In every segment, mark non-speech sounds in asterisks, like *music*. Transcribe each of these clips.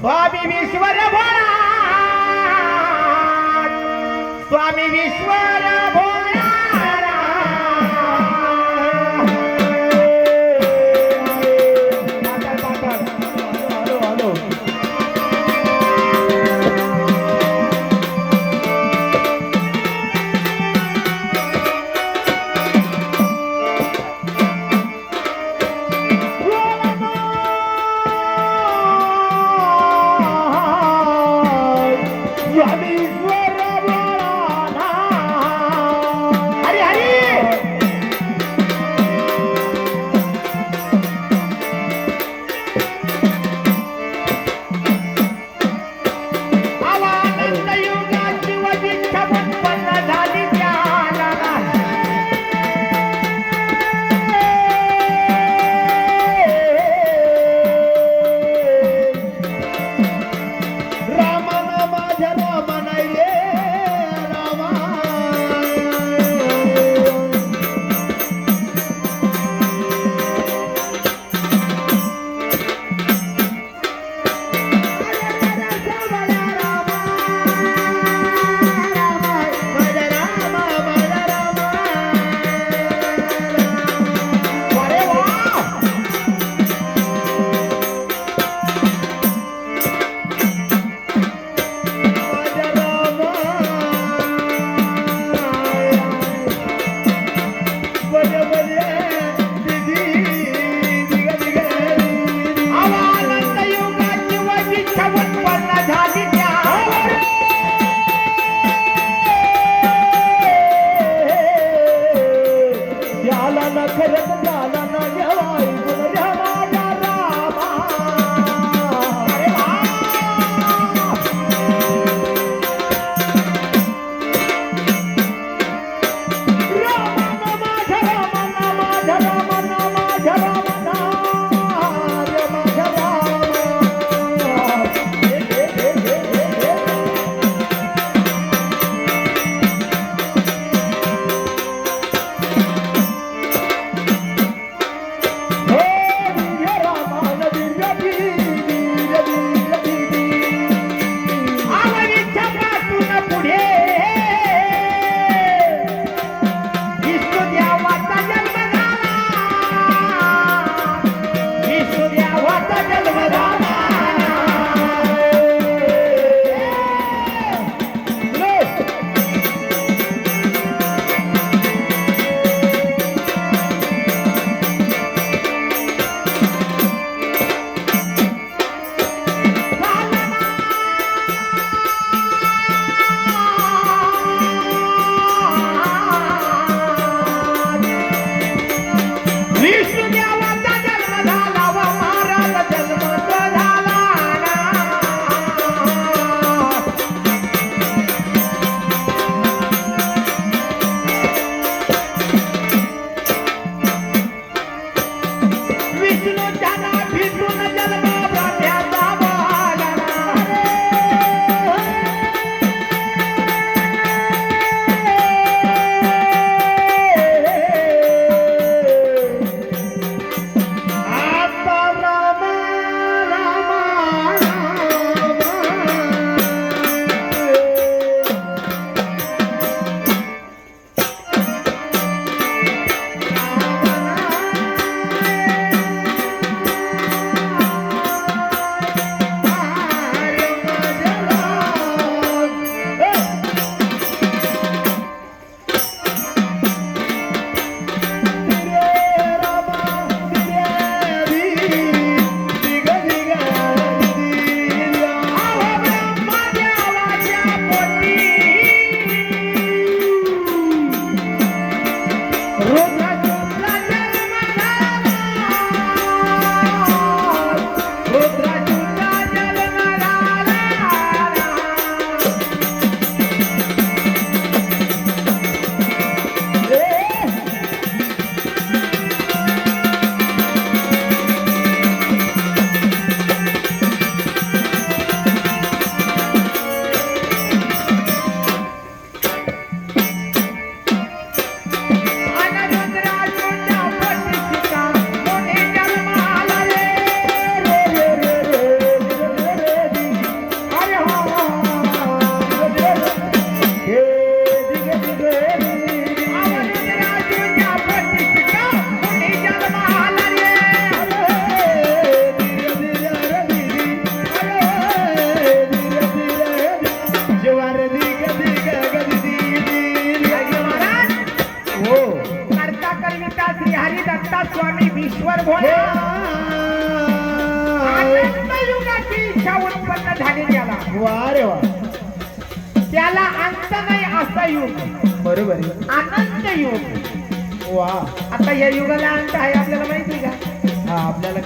स्वामी विश्वर स्वामी विश्वर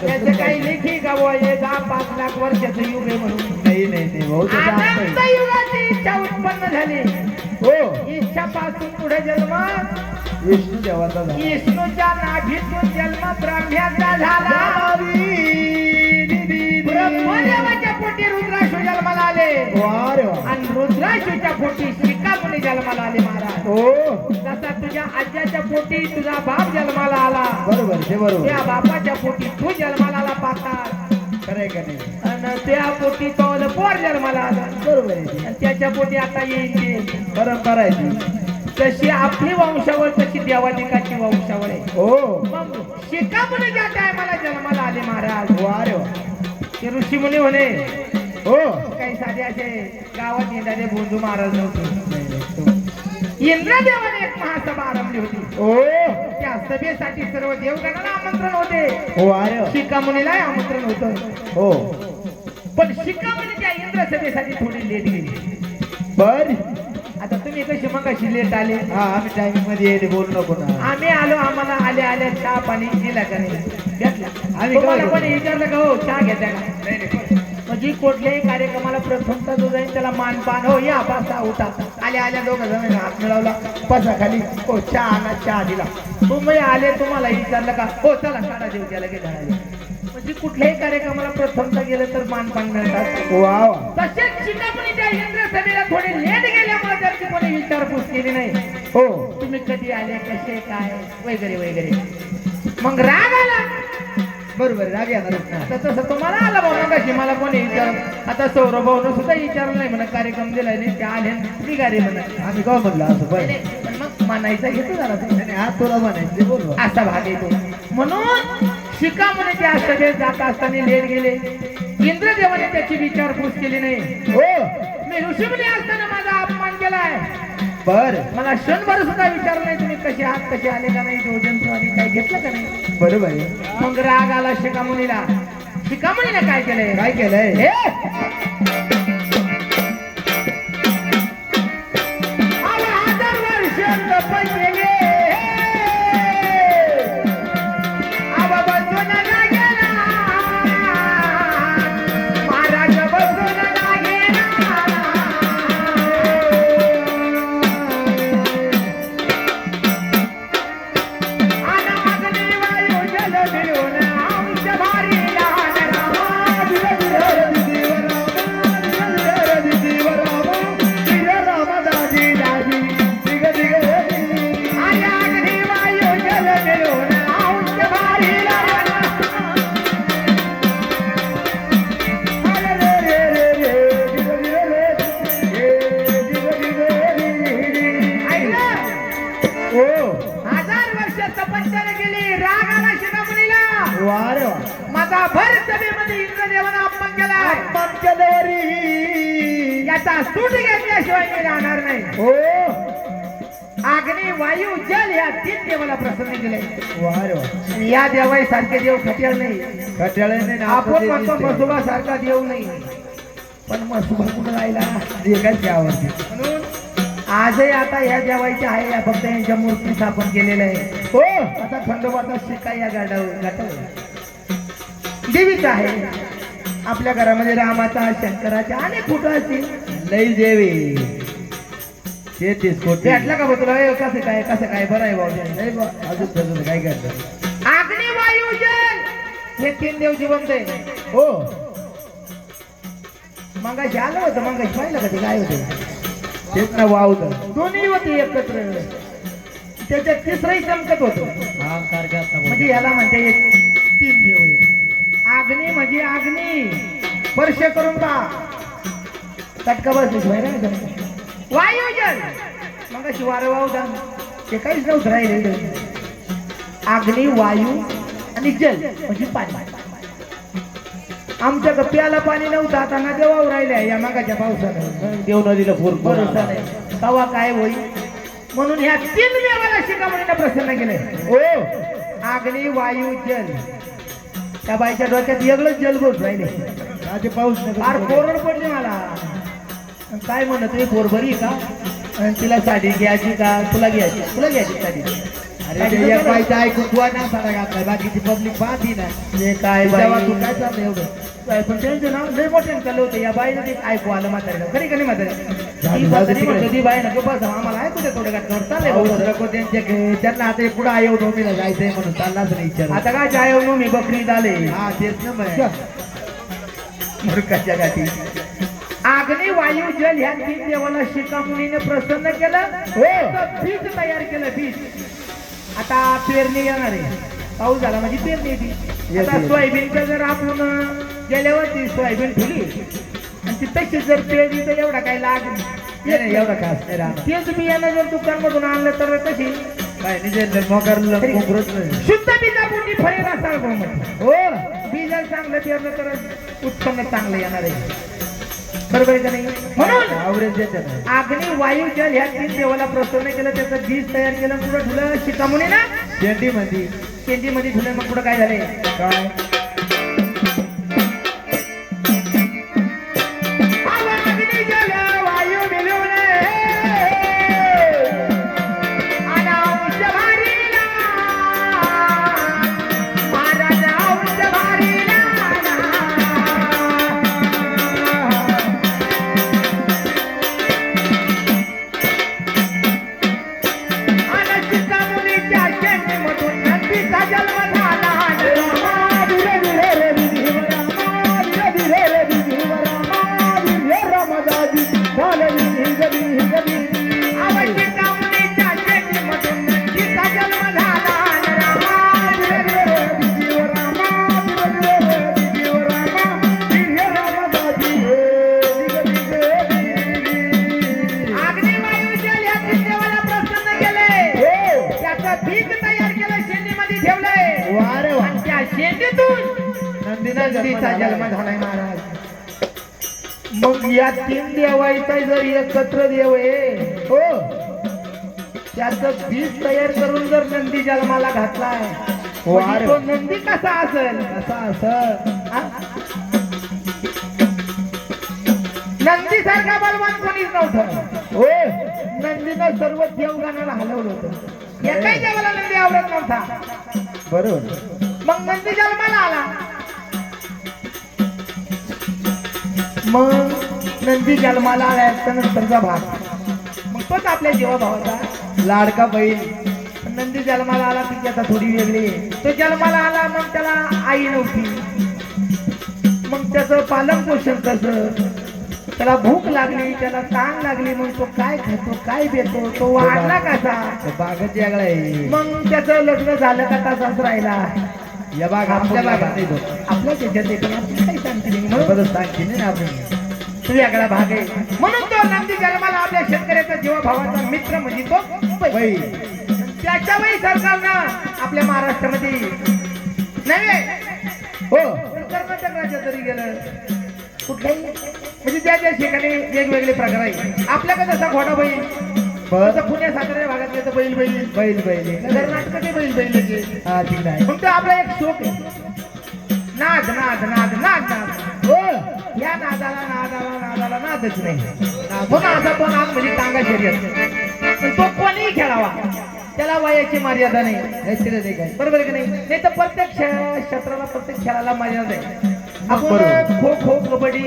त्याचे काही? लेखी बुवा हे दहा पाच लाख वर्षाचं युग आहे म्हणून. नाही नाही नाही भाऊ त्याचा अर्थ अनंत आहे. युगाची इच्छा उत्पन्न झाली. हो. इच्छा पासून पुढे जन्म. विष्णू देवाचा झाला. विष्णूच्या नाभीतून जन्म ब्रह्म्याचा झाला. ब्रह्मदेवाच्या पोटी रुद्राशू जन्माला आले. वा रे वा आणि रुद्राशूच्या पोटी श्रीकामुनी जन्माला आले. महाराज हो. जसा तुझ्या आज्याच्या पोटी तुझा बाप जन्माला आला. बरोबर ते बरोबर. त्या बापाच्या पोटी तू जन्माला आला पाहतात. खरंय का नाही? आणि त्या पोटी तो पोर जन्माला आला. बरोबर आहे ते. आणि त्याच्या पोटी आता येईल ते. परंपरा आहे ती. तशी आपली वंशावळ तशी देवादिकाची वंशावळ आहे. हो. मग शिकामुनी ज्या टायमाला जन्माला आले महाराज. वा रे वा. ते ऋषी मुनी म्हणे हो. काही साधे असे गावात येणारे बोंधू महाराज नव्हते. इंद्रदेवाने एक महासभा आरंभली होती. हो त्या सभेसाठी सर्व देवगणांना आमंत्रण होते. हो वा रे वा शिकामुनीला आमंत्रण होतं. हो. पण शिकामुनी त्या इंद्र सभेसाठी थोडी लेट गेली. बर. आता तुम्ही कशी मग कशी लेट आले? हा आम्ही टायमिंगमध्ये येते बोलू नको ना. आम्ही आलो आम्हाला आले आले चहा पाणी दिला का नाही? घेतला. आम्ही कोणी विचारलं का हो? चहा घेता का? म्हणजे कुठल्याही कार्यक्रमाला प्रथमता जो जाईल त्याला मानपान हो या बसा उठा. आल्या आल्या दोघं जण हात मिळवला. बसा खाली हो चहा आणा चहा दिला. तुम्ही आले तुम्हाला विचारलं का? हो चला काढा देऊ त्याला की घराला म्हणजे कुठल्याही कार्यक्रमाला प्रथमता गेलं तर मानपान मिळतात वा तसेच शिकापणी त्या इंद्र सभेला थोडी लेट गेल्यामुळे त्यांची कोणी विचारपूस केली नाही. हो. तुम्ही कधी आले? कसे? काय? वगैरे वगैरे. मग राग आला. बरोबर राग आता. तसं तुम्हाला आला बाबा कशी मला कोणी विचार आता सौरभ भाऊन सुद्धा विचारलं नाही म्हणा कार्यक्रम दिलाय नाही ते आले निघाले म्हणा आम्ही काय म्हणलं असं नाही, पण मग मानायचा घेतो तो. आणि आज तुला म्हणायचं ते बोल. असा भाग येतो. म्हणून शिका म्हणे त्या सगळे जात असताना लेट गेले. इंद्रदेवाने त्याची विचारपूस केली नाही. हो. मी ऋषीमुनी असताना माझा अपमान केलाय. बर. मला क्षणभर सुद्धा विचारलं नाही तुम्ही कसे आहात कसे आले का नाही भोजन स्वामी काही घेतलं का नाही? बरोबर आहे. मग राग आला शिकामुनीला. शिकामुनीने काय केलंय? काय केलंय? हे? या देवाई सारखे देव खट्याळ नाही. आपण म्हणतो मसुबा सारखा देव नाही. पण मसुबा कुठं राहिला? म्हणून आजही आता या देवाईच्या आहे या फक्त यांच्या मूर्ती स्थापन केलेल्या आहे हो. आता खंडोबाचा शिका या गाडावर घाटावर देवीचा आहे. आपल्या घरामध्ये रामाचा शंकराच्या अनेक फोटो असतील. लई देवी. तेहतीस कोटी. भेटला का बा तुला कसं काय कसं काय? बरं आहे भाऊ नाही अजून काय करतात हे तीन देव जिवंत आहे. हो. मंगाशी आलं होतं मंगाशी पाहिलं का ते काय होतं? तेच ना वावत दोन्ही होते एकत्र. त्याच्यात तिसरंही चमकत होतं. म्हणजे याला म्हणते तीन देव आहे. अग्नी म्हणजे अग्नी स्पर्श करून पा तटका बसलीस होय ना वायू जल मग अशी वारं वाहू द्या. ते काहीच नव्हतं राहिले अग्नी वायू आणि जल म्हणजे पाणी. आमच्या प्याला पाणी नव्हतं आता ना देवावर राहिले या मागाच्या पावसानं. देव नदीला पूर भरोसा नाही तवा काय होईल म्हणून ह्या तीन देवाला शिकामणीनं प्रसन्न केले हो अग्नी वायू जल. त्या बाईच्या डोक्यात वेगळंच जलबोट राहिले. आधी पाऊस फार कोरड पडली मला. काय म्हणत तुम्ही आहे का? आणि तिला साडी घ्यायची का? तुला घ्यायची तुला घ्यायची साडी. अरे ते एक बाईचं ऐकून तुला ना साडा घातलाय? बाकीची पब्लिक पाहती ना हे काय बाई? तेव्हा तू काय चाललं एवढं? काय पण त्यांचं नाव लय मोठे चाललं होतं. या बाईला ते ऐकू आलं म्हातारीला. खरी का नाही म्हातारी? झालं, ती झालं म्हातारी तिकडे. म्हणते ती बाई नको बस आम्हाला ऐकू दे थोडं चाललंय. नको त्यांच्या त्यांना आता पुढे आयो नोमीला जायचंय म्हणून चाललाच नाही विचार आता काय जाय मी आले हा तेच ना मग मूर्खाच्या गाठी आग्नी वायू जल ह्या तीन देवाला शिकामुनीने प्रसन्न केलं. हो. बीज तयार केलं बीज आता पेरणी येणार आहे. पाऊस झाला म्हणजे पेरणी येते आता येते. सोयाबीनचं जर आपण गेल्यावर ती सोयाबीन ठेवली आणि ती तशी जर पेरली तर एवढा काही लाग नाही, एवढं खास नाही राहणार तेच बियाणं जर दुकानमधून आणलं तर कशी काय निजे मोकारला मोकरच नाही. शुद्ध बीजापुंडी फळे बहुमत हो बीज जर चांगलं पेरलं तर उत्पन्न चांगलं येणार आहे. बरोबर आहे का नाही? म्हणून अग्नी वायू जल ह्या तीन देवाला प्रसन्न केलं त्याचं बीज तयार केलं पुढं ठुलं शिकामुने ना शेंडी मध्ये केंदीमध्ये ठुलं मग पुढं काय झाले काय? जन्माला घातलाय? वा म्हणजे तो. नंदी कसा असेल? असं असं हा? नंदी सारखा बलवान कोणीच नव्हतं. हो. नंदीनं सर्व देवगानाला हलवलं होतं. एकाही देवाला नंदी आवडत नव्हता. बरोबर. मग नंदी जन्माला आला. मग नंदी जन्माला आल्याच्या नंतरचा भाग. मग तोच आपल्या जीवाभावाचा लाडका बैल नंदी जन्माला आला ती आता थोडी वेगळी. तो जन्माला आला मग त्याला आई नव्हती. मग त्याचं पालन पोषण कसं? त्याला भूक लागली त्याला ताण लागली मग तो काय खातो काय देतो? तो वाढला कसा बागच आहे. मग त्याचं लग्न झालं का तसाच राहिला या बाग आपल्या बागात नाही आपल्या त्याच्यात येतो आपण काही सांगते नाही आपण. तो वेगळा भाग आहे. म्हणून तो नंदी जन्माला आपल्या शेतकऱ्याचा जीवाभावाचा मित्र म्हणजे तो बैल. बैल त्याच्या वेळी सरकारनं आपल्या महाराष्ट्रामध्ये नव्हे. हो. कर्नाटक राज्यात तरी गेलं कुठल्याही म्हणजे त्या त्या ठिकाणी वेगवेगळे प्रकार आहे आपल्याकडे जसा घोडा बैल तसं पुणे सातारा भागातले तर बैल बैल बैल बैल. कर्नाटकाचे बैल बैल. हा तिकडे आहे. मग तो आपला एक शोक आहे. नाद नाद नाद नाद नाद. हो. या नादाला नादाला नादाला नादच नाही. म्हणून असा तो नाद म्हणजे टांगा पण तो कोणीही खेळावा. त्याला वयाची मर्यादा नाही. आहे काय? बरोबर आहे की नाही? नाही तर प्रत्येक क्षेत्राला प्रत्येक खेळाला मर्यादा आहे. आपण खो खो कबड्डी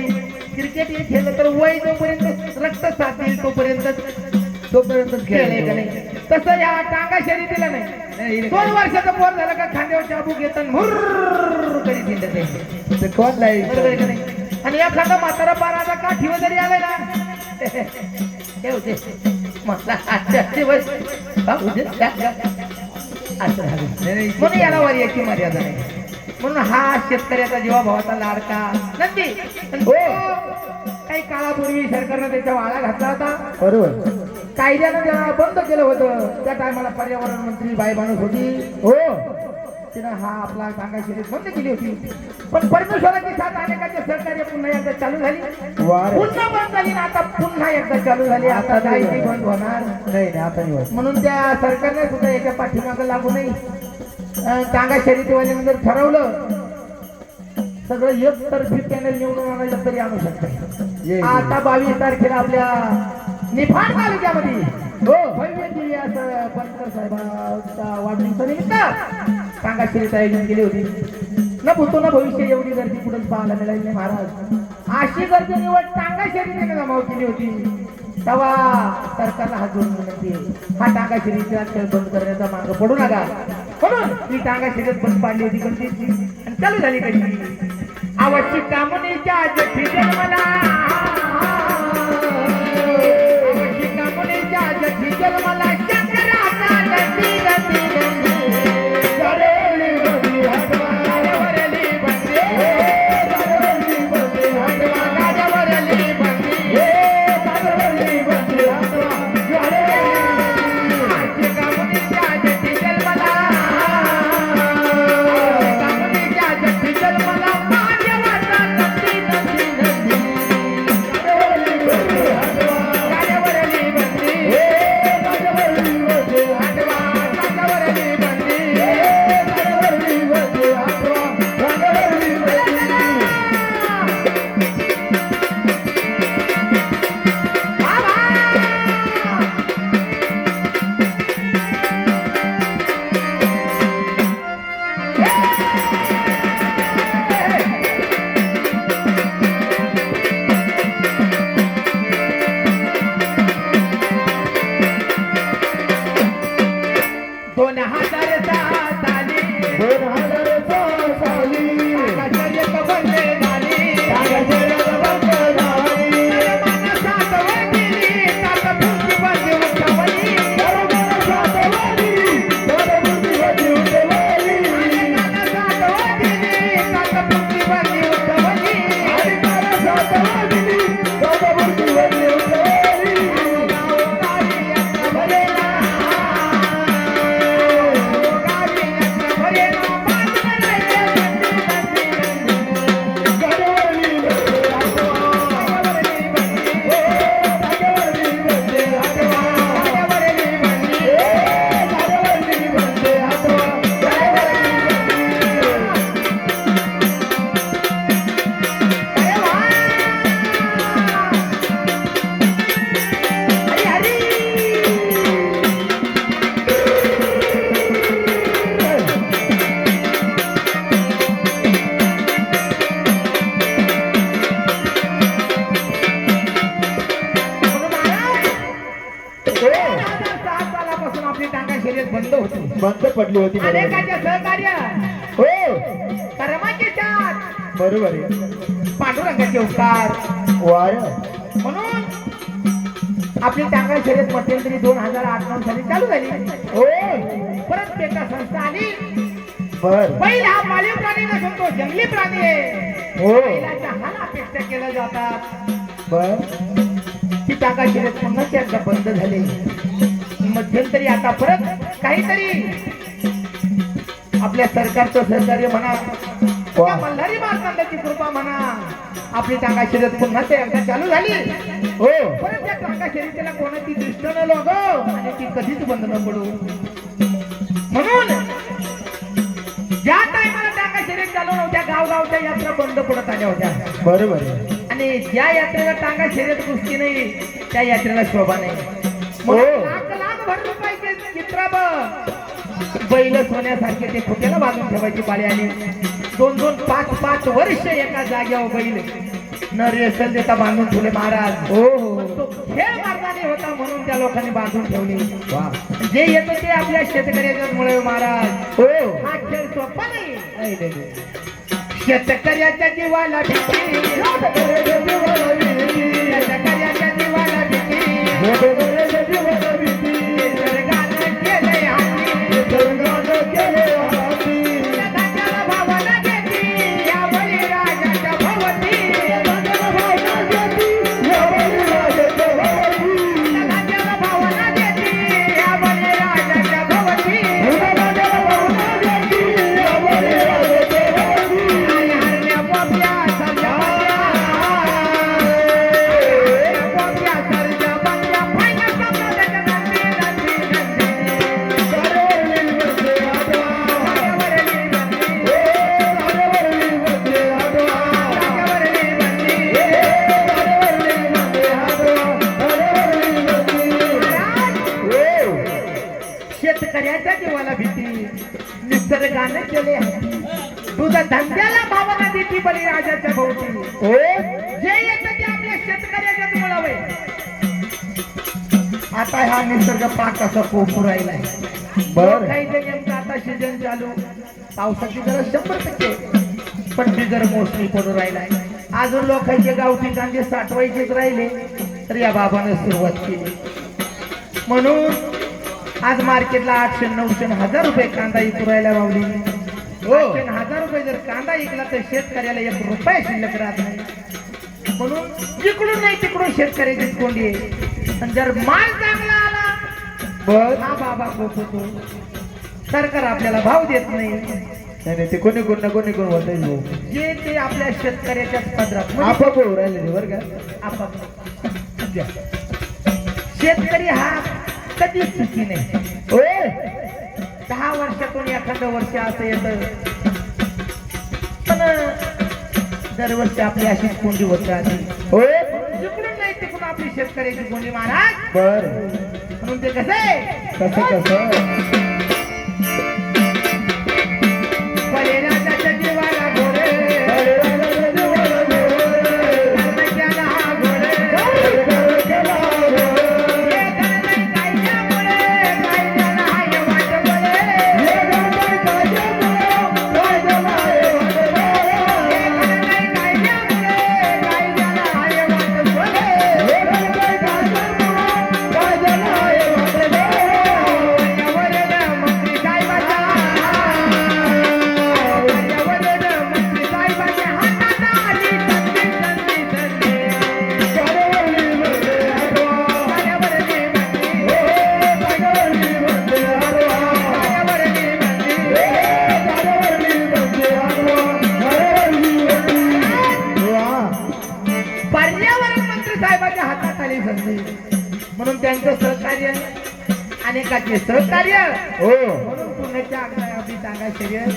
क्रिकेट हे खेळलं तर वय जोपर्यंत रक्त साचेल तोपर्यंत तोपर्यंतच खेळ का नाही? तसं या टांगा शर्यतीला नाही. नाही, दोन वर्षाचा पोर झालं का खांद्यावर चाबूक येतात मुर्र कधी थिंडत आहे. ते कोण नाही? बरोबर आहे का नाही? आणि एखादा म्हातारा आता काठीवर जरी आलाय ना? *laughs* हे आजच्या दिवस म्हणून म्हणजे याला वर्याची मर्यादा नाही म्हणून हा शेतकऱ्याचा जीवाभावाचा लाडका. नंदी पण काही काळापूर्वी सरकारनं त्याच्या वाळा घातला होता बरोबर कायद्यानं त्याला बंद केलं होतं त्या टायमाला पर्यावरण मंत्री बाई माणूस होती. हो तिनं हा आपला शर्यत बंद केली होती. पण परमेश्वराची साथ अनेकाच्या सहकार्य पुन्हा एकदा चालू झाली. पुन्हा बंद झाली ना आता पुन्हा एकदा चालू झाली. आता काही ती बंद होणार. नाही नाही आता नाही म्हणून त्या सरकारने सुद्धा याच्या पाठीमागं लागू नाही टांगा जर ठरवलं सगळं एक तर्फी पॅनल निवडून आणायचं तरी आणू शकता. आता बावीस तारखेला आपल्या निफाड तालुक्यामध्ये हो. भव्य दिव्य असं पंतर साहेबांच्या वाढदिवसानिमित्त सांगाशिरीत आयोजन केले होते. न भूतो ना भविष्य एवढी गर्दी कुठंच पाहायला मिळाली नाही महाराज. अशी गर्दी निवड टांगा जमाव केली होती. तेव्हा सरकारला हात जोडून विनंती आहे. हा टांगाशिरीचा खेळ बंद करण्याचा मार्ग पडू नका. म्हणून मी टांगाशिरीत बंद पाडली होती गर्दीची. आणि चालू झाली कशी? आवश्यक कामनेच्या जठी जन्मला. आवश्यक कामनेच्या जठी जन्मला. पडली होती बरोबर. आहे. अनेकाच्या सहकार्य. हो. कर्माचे चार. बरोबर. आहे पांडुरंगाचे उपकार. वार. म्हणून आपली टांगा शर्यत मध्यंतरी दोन हजार आठ नऊ साली चालू झाली. हो. परत संस्था आली. बर. बैल हा पाळीव प्राणी नसून तो जंगली प्राणी आहे. हो. बैलाच्या हाल अपेक्षा केल्या जातात. बर. ती टाका शर्यत पुन्हा एकदा बंद झाली. मध्यंतरी आता परत काहीतरी आपल्या सरकारचं सहकार्य म्हणा. त्या मल्हारी मार्तंडाची कृपा म्हणा. आपली टाका शर्यत पुन्हा ते एकदा चालू झाली. हो. परत त्या टाका शर्यतीला कोणाची दृष्ट न लागो आणि ती कधीच बंद न पडू. म्हणून ज्या टायमाला टाका शर्यत चालू नव्हत्या गावगावच्या यात्रा बंद पडत आल्या होत्या. बरोबर आणि ज्या यात्रेला टांगा शर्यत कुस्ती नाही त्या यात्रेला शोभा नाही. हो. लाख लाख भर रुपयाचे चित्राब बैल सोन्यासारखे ते खोट्याला बांधून ठेवायची पाळी आली दोन दोन पाच पाच वर्ष एका जाग्यावर बैल. न रेसल देता बांधून ठेवले महाराज. हो हो. खेळ मार्गाने होता म्हणून त्या लोकांनी बांधून ठेवले. जे येतं ते आपल्या शेतकऱ्याच्याच मुळे महाराज. हो. हा खेळ सोपा नाही. शेतकऱ्याच्या जीवाला भीती शेतकऱ्याच्या जीवाला भीती भावना देती बळीराजाच्या भोवती. हो? जे येतं ते आपल्या शेतकऱ्याच्याच मुळावे आता हा निसर्ग पाक असा कोकू राहिलाय बर. काही ते नेमकं आता सीजन चालू. पावसाची गरज शंभर टक्के. पण बिगर मोसमी पडू राहिलाय अजून लोकांचे गावठी कांदे साठवायचेच राहिले तर या बाबानं सुरुवात केली. म्हणून आज मार्केटला आठशे नऊशे हजार रुपये कांदा विकू राहिला माऊली हो. आठशे आणि हजार रुपये जर कांदा विकला तर शेतकऱ्याला एक रुपया शिल्लक राहत नाही. म्हणून जिकडून नाही तिकडून शेतकऱ्याची कोंडी आहे. आणि जर माल चांगला आला बर हा बाबा खूप होतो सरकार आपल्याला भाव देत नाही. नाही नाही, ते कोणी कोण ना कोणी कोण होत जे ते आपल्या शेतकऱ्याच्याच पदरात. म्हणजे आपाप होऊ राहिले ते बरं का. आपाप-. शेतकरी हा कधीच सुखी नाही. होय? दहा वर्षातून एखादं वर्ष असं येतं. पण दरवर्षी आपली अशीच कोंडी होत राहते. होय? जिकडून नाही तिकडून आपली शेतकऱ्याची कोंडी महाराज. बर. म्हणून ते कसं? कसं कसं शर्यत?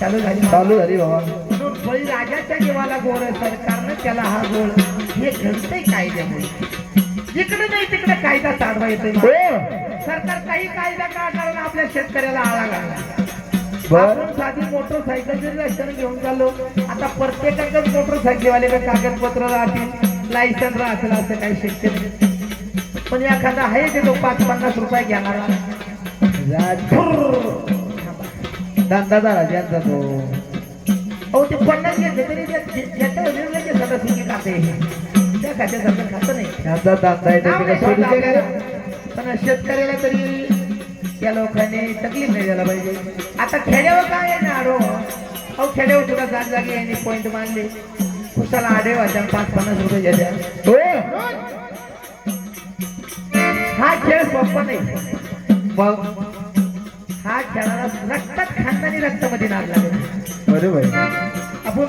चालू झाली चालू झाली बाबा. म्हणून बळीराजाच्या जीवाला गोळ सरकारनं त्याला हा गोळ हे घडतंय कायद्यामुळे जिकडे नाही तिकडे कायदा साधवा येतोय सरकार काही कायदा का कारण आपल्या शेतकऱ्याला आळा घालला आपण साधी मोटरसायकल जरी रस्त्याने घेऊन चाललो. आता प्रत्येकाकडे मोटरसायकलवाले कागदपत्र राहतील? लायसन राहतील असं काही शक्य नाही. पण एखादा आहे ते तो पाच पन्नास रुपये घेणारा. धंदा झाला ज्यांचा तो. अहो ते पन्नास घेतले तरी ज्याच्या वडिलांना ते सगळं सुखी खाते. त्या खात्यासारखं खातं नाही. त्यांचा धंदा आहे त्याची काय. पण शेतकऱ्याला तरी त्या लोकांनी तकलीफ नाही द्यायला पाहिजे. आता खेड्यावर काय आहे ना आडो? अहो खेड्यावर सुद्धा जागजागी यांनी पॉईंट मांडले. कुशाला आडे वाचा पाच पन्नास रुपये हो हा खेळ सोपा नाही. मग? हा खेळाला रक्तात खानदानी रक्तामध्ये नाद लागत बरोबर. आपण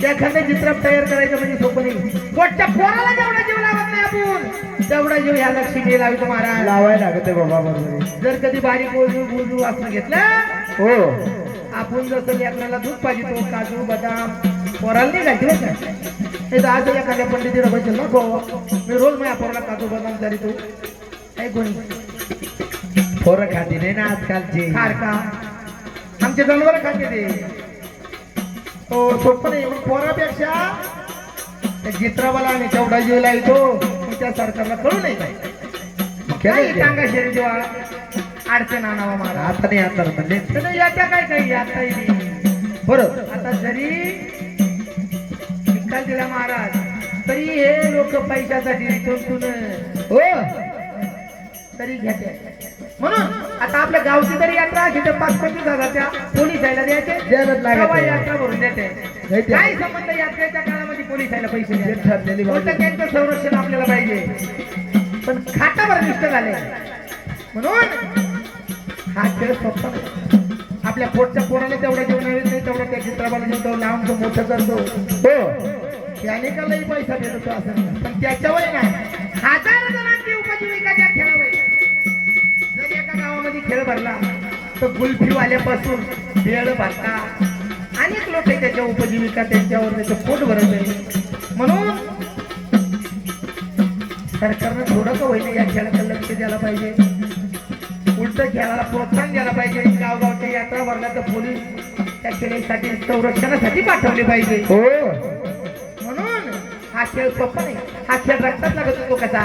त्या एखाद्या चित्रात तयार करायचं म्हणजे सोपं नाही. पोटच्या पोराला जेवढा जीव लावत नाही आपण तेवढा जीव ह्या लक्ष्मी लावतो महाराज. लावायला लागत बाबा बरोबर. जर कधी बारीक बोलू बोलू असं घेतलं हो. आपण जसं लेकराला दूध पाहिजे तो काजू बदाम पोराला नाही बरं का नाही तर आज एखाद्या पंडितीला बसेल नको मी रोज माझ्या पोराला काजू बदाम तरी तू काय कोणी पोरं खाती नाही ना आजकालची. खार का? आमचे जनावर खाते ते. तो सोपं नाही मग पोरापेक्षा त्या चित्रावाला आणि तेवढा जीव लावतो मग त्या सरकारला कळू नाही काय काय सांगा शरीर जेव्हा अडचण आणावा मला. आता नाही आणणार म्हणजे तर याच्या काय काही आता बरोबर आता जरी निकाल दिला महाराज तरी हे लोक पैशासाठी तुमतून हो. तरी घेते म्हणून आता आपल्या गावची जरी यात्रा तर पाच पंचवीस हजार त्या पोलिसायला द्यायचे द्यायलाच लागत तेव्हा आहे. यात्रा भरून देते नाही काय संबंध यात्रेच्या काळामध्ये पोलिसायला पैसे ते ठरलेली बाजू. द्यायचे त्यांचं संरक्षण आपल्याला पाहिजे पण खाटावर निष्ठ झाले म्हणून हा खेळ सोपा नाही. आपल्या पोटच्या पोराला तेवढा जेवण येत नाही तेवढा त्या चित्राबाला जेवतो लांब तो मोठं करतो हो त्याने कालाही पैसा देतो असं नाही. पण त्याच्यावर नाही हजार जणांची उपजीविका त्या गावामध्ये खेळ भरला. तर गुल्फीवाल्यापासून बेळ भरता. अनेक लोक आहे त्याच्या उपजीविका त्यांच्यावर त्याचं पोट भरत आहे म्हणून सरकारनं थोडं का होईना या खेळाकडे लक्ष द्यायला पाहिजे. उलट खेळाला प्रोत्साहन द्यायला पाहिजे. गावगावच्या यात्रा तर पोलीस त्या खेळीसाठी संरक्षणासाठी पाठवले पाहिजे. हो. म्हणून हा खेळ सोपा नाही. हा खेळ रक्तात लागत होतो कसा?